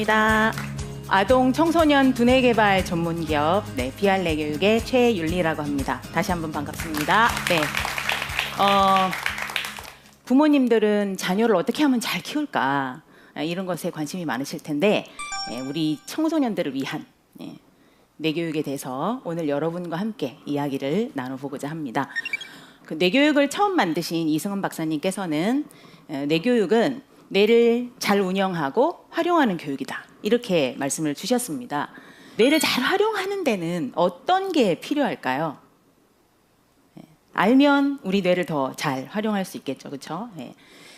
반갑습니다. 아동 청소년 두뇌 개발 전문 기업 네, 비알레 교육의 최윤리라고 합니다. 다시 한번 반갑습니다. 네. 어, 부모님들은 자녀를 어떻게 하면 잘 키울까 아, 이런 것에 관심이 많으실 텐데 예, 우리 청소년들을 위한 예, 뇌교육에 대해서 오늘 여러분과 함께 이야기를 나눠보고자 합니다. 그 뇌교육을 처음 만드신 이승원 박사님께서는 어, 뇌교육은 뇌를 잘 운영하고 활용하는 교육이다 이렇게 말씀을 주셨습니다. 뇌를 잘 활용하는 데는 어떤 게 필요할까요? 예, 알면 우리 뇌를 더 잘 활용할 수 있겠죠, 그렇죠?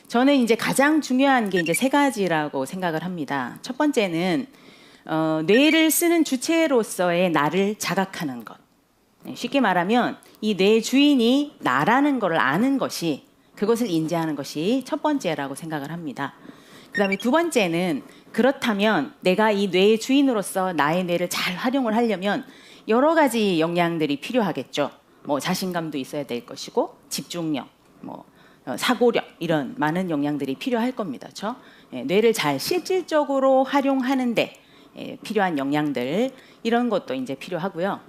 저는 이제 가장 중요한 게 이제 세 가지라고 생각을 합니다. 첫 번째는 어, 뇌를 쓰는 주체로서의 나를 자각하는 것. 네, 쉽게 말하면 이 뇌 주인이 나라는 것을 아는 것이 그것을 인지하는 것이 첫 번째라고 생각을 합니다. 그다음에 두 번째는 그렇다면 내가 이 뇌의 주인으로서 나의 뇌를 잘 활용을 하려면 여러 가지 역량들이 필요하겠죠. 뭐 자신감도 있어야 될 것이고 집중력, 뭐 어, 사고력 이런 많은 역량들이 필요할 겁니다. 그렇죠? 예, 뇌를 잘 실질적으로 활용하는데 예, 필요한 역량들 이런 것도 이제 필요하고요.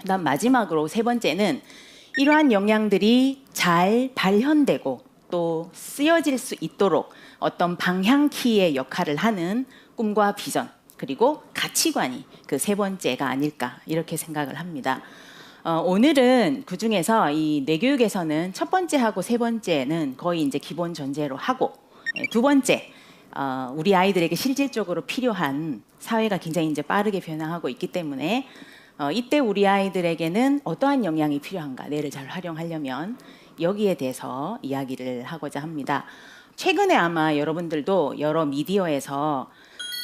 그다음 마지막으로 세 번째는 이러한 역량들이 잘 발현되고 또 쓰여질 수 있도록 어떤 방향키의 역할을 하는 꿈과 비전 그리고 가치관이 그 세 번째가 아닐까 이렇게 생각을 합니다. 어, 오늘은 그 중에서 이 뇌교육에서는 첫 번째하고 세 번째는 거의 이제 기본 전제로 하고 예, 두 번째 어, 우리 아이들에게 실질적으로 필요한 사회가 굉장히 이제 빠르게 변화하고 있기 때문에 어, 이때 우리 아이들에게는 어떠한 역량이 필요한가 뇌를 잘 활용하려면 여기에 대해서 이야기를 하고자 합니다. 최근에 아마 여러분들도 여러 미디어에서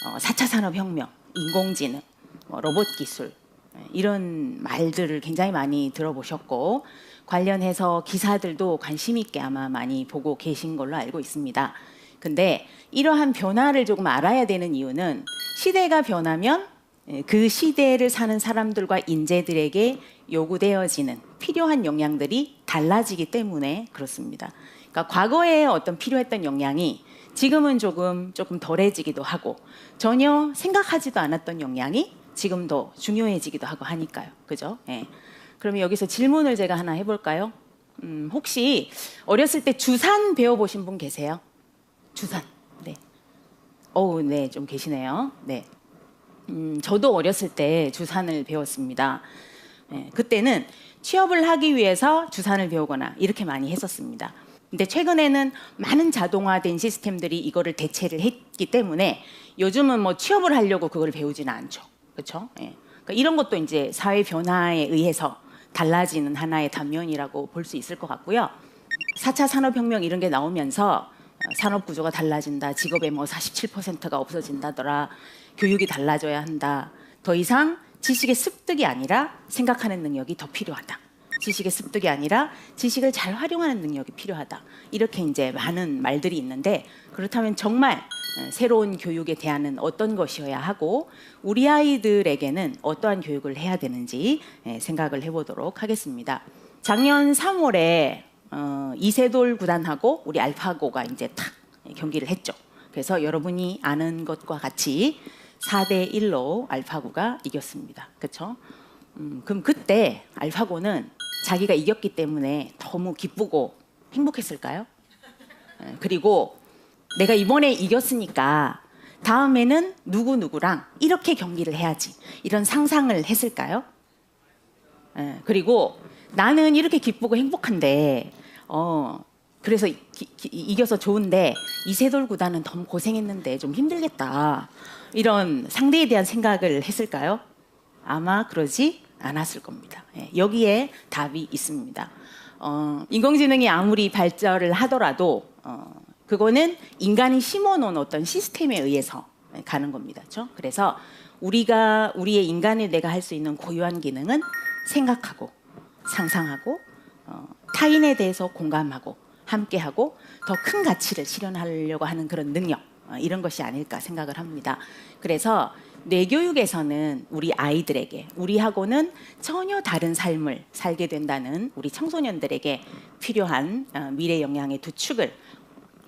어, 4차 산업혁명, 인공지능, 뭐 로봇 기술 예, 이런 말들을 굉장히 많이 들어보셨고 관련해서 기사들도 관심 있게 아마 많이 보고 계신 걸로 알고 있습니다. 근데 이러한 변화를 조금 알아야 되는 이유는 시대가 변하면 예, 그 시대를 사는 사람들과 인재들에게 요구되어지는 필요한 역량들이 달라지기 때문에 그렇습니다. 그러니까 과거에 어떤 필요했던 역량이 지금은 조금 조금 덜해지기도 하고 전혀 생각하지도 않았던 역량이 지금도 중요해지기도 하고 하니까요. 그죠? 예. 그러면 여기서 질문을 제가 하나 해볼까요? 음, 혹시 어렸을 때 주산 배워보신 분 계세요? 주산. 네. 어우, 네, 좀 계시네요. 네. 음, 저도 어렸을 때 주산을 배웠습니다. 네, 그때는 취업을 하기 위해서 주산을 배우거나 이렇게 많이 했었습니다. 근데 최근에는 많은 자동화된 시스템들이 이거를 대체를 했기 때문에 요즘은 뭐 취업을 하려고 그걸 배우지는 않죠. 그렇죠? 예. 그러니까 이런 것도 이제 사회 변화에 의해서 달라지는 하나의 단면이라고 볼 수 있을 것 같고요. 4차 산업혁명 이런 게 나오면서 어, 산업 구조가 달라진다. 직업의 뭐 47%가 없어진다더라. 교육이 달라져야 한다. 더 이상 지식의 습득이 아니라 생각하는 능력이 더 필요하다. 지식의 습득이 아니라 지식을 잘 활용하는 능력이 필요하다. 이렇게 이제 많은 말들이 있는데 그렇다면 정말 어, 새로운 교육에 대한은 어떤 것이어야 하고 우리 아이들에게는 어떠한 교육을 해야 되는지 예, 생각을 해보도록 하겠습니다. 작년 3월에 어, 이세돌 구단하고 우리 알파고가 이제 탁 경기를 했죠. 그래서 여러분이 아는 것과 같이 4대 1로 알파고가 이겼습니다. 그렇죠? 음, 그럼 그때 알파고는 자기가 이겼기 때문에 너무 기쁘고 행복했을까요? 예, 그리고 내가 이번에 이겼으니까 다음에는 누구 누구랑 이렇게 경기를 해야지 이런 상상을 했을까요? 예, 그리고 나는 이렇게 기쁘고 행복한데 어 그래서 기, 기, 이겨서 좋은데 이세돌 구단은 너무 고생했는데 좀 힘들겠다 이런 상대에 대한 생각을 했을까요? 아마 그러지 않았을 겁니다. 예, 여기에 답이 있습니다. 어, 인공지능이 아무리 발전을 하더라도 어, 그거는 인간이 심어놓은 어떤 시스템에 의해서 가는 겁니다. 그렇죠? 그래서 우리가 우리의 인간의 내가 할 수 있는 고유한 기능은 생각하고 상상하고 어, 타인에 대해서 공감하고 함께하고 더 큰 가치를 실현하려고 하는 그런 능력 어, 이런 것이 아닐까 생각을 합니다. 그래서 뇌교육에서는 우리 아이들에게 우리하고는 전혀 다른 삶을 살게 된다는 우리 청소년들에게 필요한 어, 미래 역량의 두 축을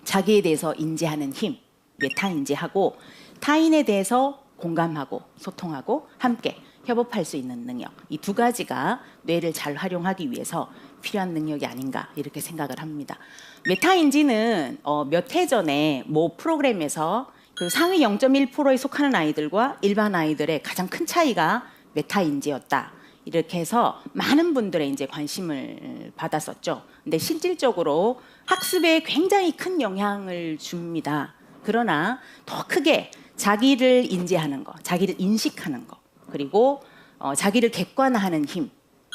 자기에 대해서 인지하는 힘, 메타 인지하고 타인에 대해서 공감하고 소통하고 함께 협업할 수 있는 능력 이 두 가지가 뇌를 잘 활용하기 위해서 필요한 능력이 아닌가 이렇게 생각을 합니다. 메타인지는 어, 몇해 전에 모 프로그램에서 그 상위 0.1%에 속하는 아이들과 일반 아이들의 가장 큰 차이가 메타인지였다. 이렇게 해서 많은 분들의 이제 관심을 받았었죠. 근데 실질적으로 학습에 굉장히 큰 영향을 줍니다. 그러나 더 크게 자기를 인지하는 거, 자기를 인식하는 거, 그리고 어, 자기를 객관화하는 힘,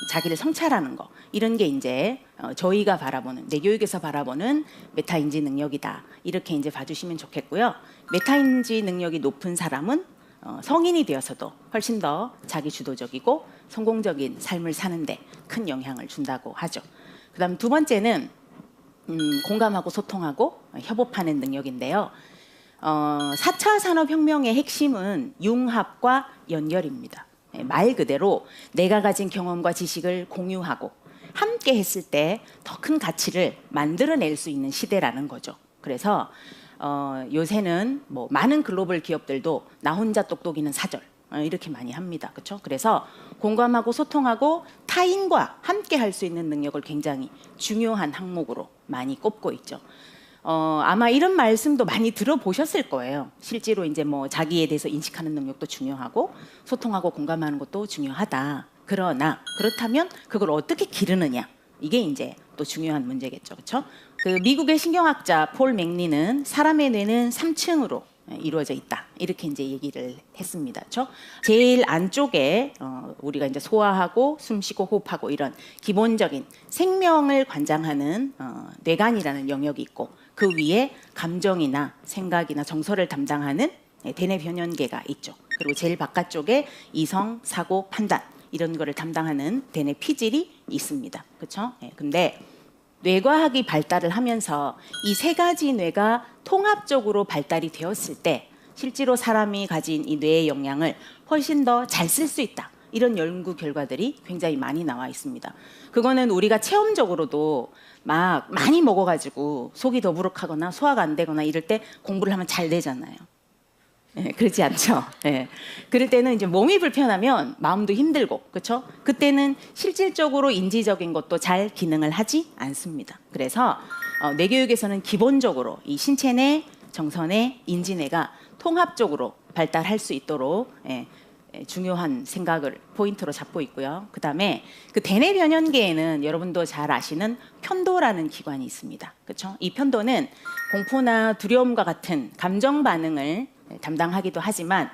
자기를 성찰하는 거 이런 게 이제 어, 저희가 바라보는 내 교육에서 바라보는 메타인지 능력이다 이렇게 이제 봐주시면 좋겠고요. 메타인지 능력이 높은 사람은 어, 성인이 되어서도 훨씬 더 자기 주도적이고 성공적인 삶을 사는데 큰 영향을 준다고 하죠. 그다음 두 번째는 음, 공감하고 소통하고 협업하는 능력인데요. 어, 4차 산업혁명의 핵심은 융합과 연결입니다. 예, 말 그대로 내가 가진 경험과 지식을 공유하고 함께 했을 때 더 큰 가치를 만들어낼 수 있는 시대라는 거죠. 그래서 어, 요새는 뭐 많은 글로벌 기업들도 나 혼자 똑똑이는 사절 어, 이렇게 많이 합니다. 그렇죠? 그래서 공감하고 소통하고 타인과 함께 할 수 있는 능력을 굉장히 중요한 항목으로 많이 꼽고 있죠. 어, 아마 이런 말씀도 많이 들어보셨을 거예요. 실제로 이제 뭐 자기에 대해서 인식하는 능력도 중요하고 소통하고 공감하는 것도 중요하다. 그러나 그렇다면 그걸 어떻게 기르느냐 이게 이제 또 중요한 문제겠죠, 그렇죠? 그 미국의 신경학자 폴 맥리는 사람의 뇌는 3층으로 이루어져 있다 이렇게 이제 얘기를 했습니다. 그렇죠? 제일 안쪽에 어, 우리가 이제 소화하고 숨쉬고 호흡하고 이런 기본적인 생명을 관장하는 어, 뇌관이라는 영역이 있고 그 위에 감정이나 생각이나 정서를 담당하는 네, 대뇌 변연계가 있죠. 그리고 제일 바깥쪽에 이성, 사고, 판단 이런 거를 담당하는 대뇌 피질이 있습니다. 그렇죠? 예, 근데 뇌과학이 발달을 하면서 이 세 가지 뇌가 통합적으로 발달이 되었을 때 실제로 사람이 가진 이 뇌의 역량을 훨씬 더 잘 쓸 수 있다. 이런 연구 결과들이 굉장히 많이 나와 있습니다. 그거는 우리가 체험적으로도 막 많이 먹어가지고 속이 더부룩하거나 소화가 안 되거나 이럴 때 공부를 하면 잘 되잖아요. 예, 그렇지 않죠. 예. 그럴 때는 이제 몸이 불편하면 마음도 힘들고, 그렇죠? 그때는 실질적으로 인지적인 것도 잘 기능을 하지 않습니다. 그래서 어, 뇌 교육에서는 기본적으로 이 신체 내, 정서내, 인지 내가 통합적으로 발달할 수 있도록 예, 예, 중요한 생각을 포인트로 잡고 있고요. 그 다음에 그 대뇌 변연계에는 여러분도 잘 아시는 편도라는 기관이 있습니다. 그렇죠? 이 편도는 공포나 두려움과 같은 감정 반응을 담당하기도 하지만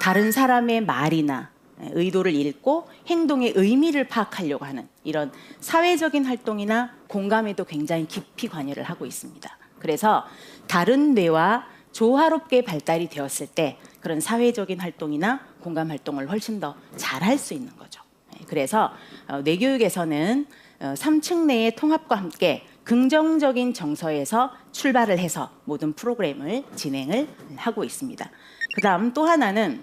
다른 사람의 말이나 의도를 읽고 행동의 의미를 파악하려고 하는 이런 사회적인 활동이나 공감에도 굉장히 깊이 관여를 하고 있습니다. 그래서 다른 뇌와 조화롭게 발달이 되었을 때 그런 사회적인 활동이나 공감 활동을 훨씬 더 잘 할 수 있는 거죠. 예, 그래서 어, 뇌교육에서는 3층 내의 통합과 함께 긍정적인 정서에서 출발을 해서 모든 프로그램을 진행을 하고 있습니다. 그 다음 또 하나는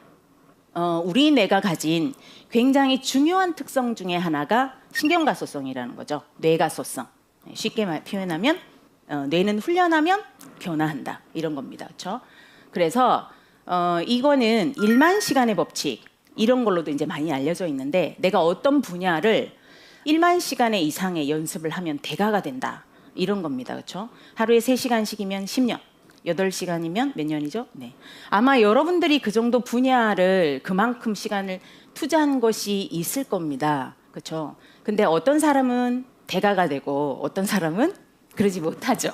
어, 우리 뇌가 가진 굉장히 중요한 특성 중에 하나가 신경가소성이라는 거죠. 뇌가소성. 네, 쉽게 말, 표현하면 어, 뇌는 훈련하면 변화한다 이런 겁니다. 그렇죠? 그래서 어, 이거는 일만 시간의 법칙 이런 걸로도 이제 많이 알려져 있는데 내가 어떤 분야를 1만 시간의 이상의 연습을 하면 대가가 된다. 이런 겁니다. 그렇죠? 하루에 3시간씩이면 10년. 8시간이면 몇 년이죠? 네. 아마 여러분들이 그 정도 분야를 그만큼 시간을 투자한 것이 있을 겁니다. 그렇죠? 근데 어떤 사람은 대가가 되고 어떤 사람은 그러지 못하죠.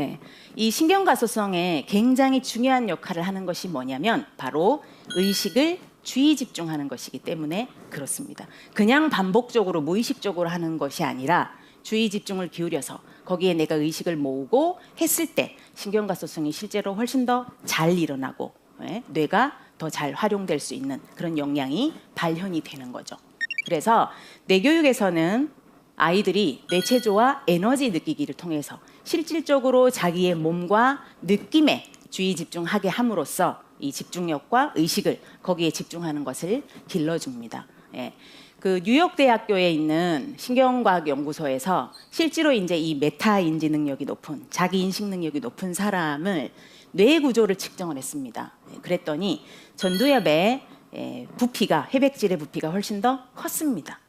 네. 이 신경가소성에 굉장히 중요한 역할을 하는 것이 뭐냐면 바로 의식을 주의 집중하는 것이기 때문에 그렇습니다. 그냥 반복적으로 무의식적으로 하는 것이 아니라 주의 집중을 기울여서 거기에 내가 의식을 모으고 했을 때 신경가소성이 실제로 훨씬 더 잘 일어나고 예, 뇌가 더 잘 활용될 수 있는 그런 역량이 발현이 되는 거죠. 그래서 뇌 교육에서는 아이들이 뇌체조와 에너지 느끼기를 통해서 실질적으로 자기의 몸과 느낌에 주의 집중하게 함으로써 이 집중력과 의식을 거기에 집중하는 것을 길러줍니다. 예. 그 뉴욕 대학교에 있는 신경과학 연구소에서 실제로 이제 이 메타 인지 능력이 높은 자기 인식 능력이 높은 사람을 뇌 구조를 측정을 했습니다. 예, 그랬더니 전두엽의 예, 부피가 해백질의 부피가 훨씬 더 컸습니다.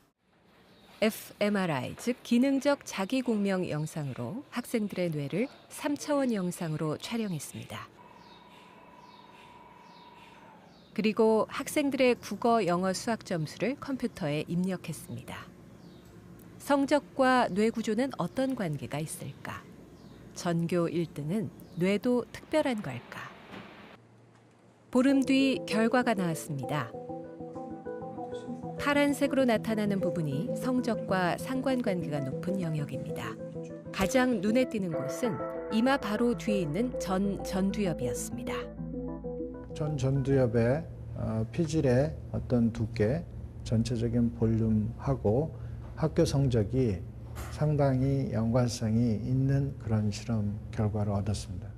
fMRI 즉 기능적 자기 공명 영상으로 학생들의 뇌를 3차원 영상으로 촬영했습니다. 그리고 학생들의 국어, 영어, 수학 점수를 컴퓨터에 입력했습니다. 성적과 뇌 구조는 어떤 관계가 있을까? 전교 1등은 뇌도 특별한 걸까? 보름 뒤 결과가 나왔습니다. 파란색으로 나타나는 부분이 성적과 상관관계가 높은 영역입니다. 가장 눈에 띄는 곳은 이마 바로 뒤에 있는 전 전두엽이었습니다. 전 전두엽의 어, 피질의 어떤 두께, 전체적인 볼륨하고 학교 성적이 상당히 연관성이 있는 그런 실험 결과를 얻었습니다.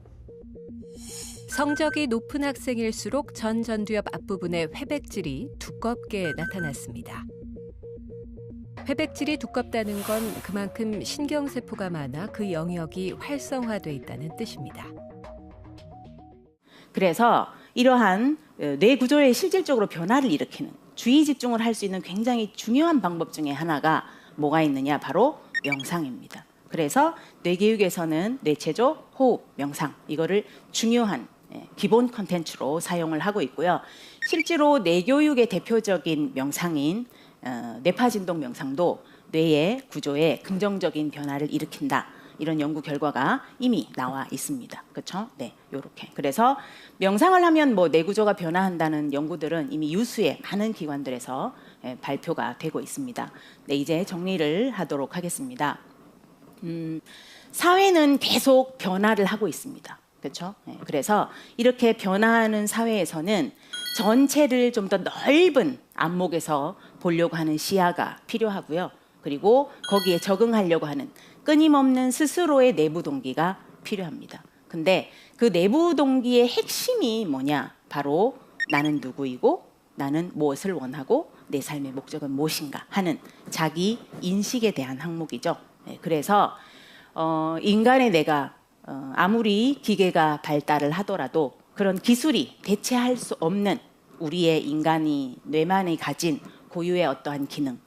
성적이 높은 학생일수록 전 전두엽 앞부분의 회백질이 두껍게 나타났습니다. 회백질이 두껍다는 건 그만큼 신경세포가 많아 그 영역이 활성화돼 있다는 뜻입니다. 그래서 이러한 어, 뇌 구조에 실질적으로 변화를 일으키는 주의 집중을 할 수 있는 굉장히 중요한 방법 중에 하나가 뭐가 있느냐 바로 명상입니다. 그래서 뇌 교육에서는 뇌체조, 호흡, 명상 이거를 중요한 예, 기본 컨텐츠로 사용을 하고 있고요. 실제로 뇌교육의 대표적인 명상인 어, 뇌파진동 명상도 뇌의 구조에 긍정적인 변화를 일으킨다. 이런 연구 결과가 이미 나와 있습니다. 그렇죠? 네, 요렇게. 그래서 명상을 하면 뭐 뇌 구조가 변화한다는 연구들은 이미 유수의 많은 기관들에서 예, 발표가 되고 있습니다. 네, 이제 정리를 하도록 하겠습니다. 음, 사회는 계속 변화를 하고 있습니다. 그렇죠? 네, 그래서 이렇게 변화하는 사회에서는 전체를 좀 더 넓은 안목에서 보려고 하는 시야가 필요하고요. 그리고 거기에 적응하려고 하는 끊임없는 스스로의 내부 동기가 필요합니다. 근데 그 내부 동기의 핵심이 뭐냐? 바로 나는 누구이고 나는 무엇을 원하고 내 삶의 목적은 무엇인가 하는 자기 인식에 대한 항목이죠. 네, 그래서 어, 인간의 내가 어, 아무리 기계가 발달을 하더라도 그런 기술이 대체할 수 없는 우리의 인간이 뇌만이 가진 고유의 어떠한 기능,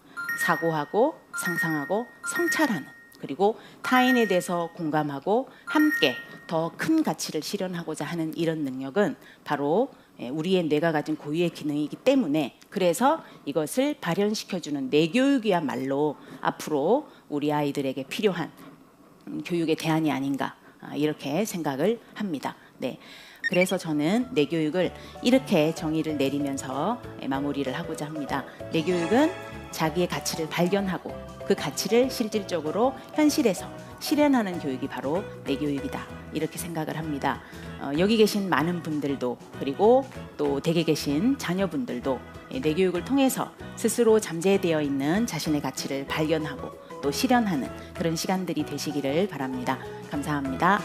사고하고 상상하고 성찰하는 그리고 타인에 대해서 공감하고 함께 더 큰 가치를 실현하고자 하는 이런 능력은 바로 예, 우리의 뇌가 가진 고유의 기능이기 때문에 그래서 이것을 발현시켜주는 뇌교육이야말로 앞으로 우리 아이들에게 필요한 음, 교육의 대안이 아닌가 아, 이렇게 생각을 합니다. 네. 그래서 저는 뇌교육을 이렇게 정의를 내리면서 예, 마무리를 하고자 합니다. 뇌교육은 자기의 가치를 발견하고 그 가치를 실질적으로 현실에서 실현하는 교육이 바로 뇌교육이다. 이렇게 생각을 합니다. 어, 여기 계신 많은 분들도 그리고 또 댁에 계신 자녀분들도 예, 뇌교육을 통해서 스스로 잠재되어 있는 자신의 가치를 발견하고 또 실현하는 그런 시간들이 되시기를 바랍니다. 감사합니다.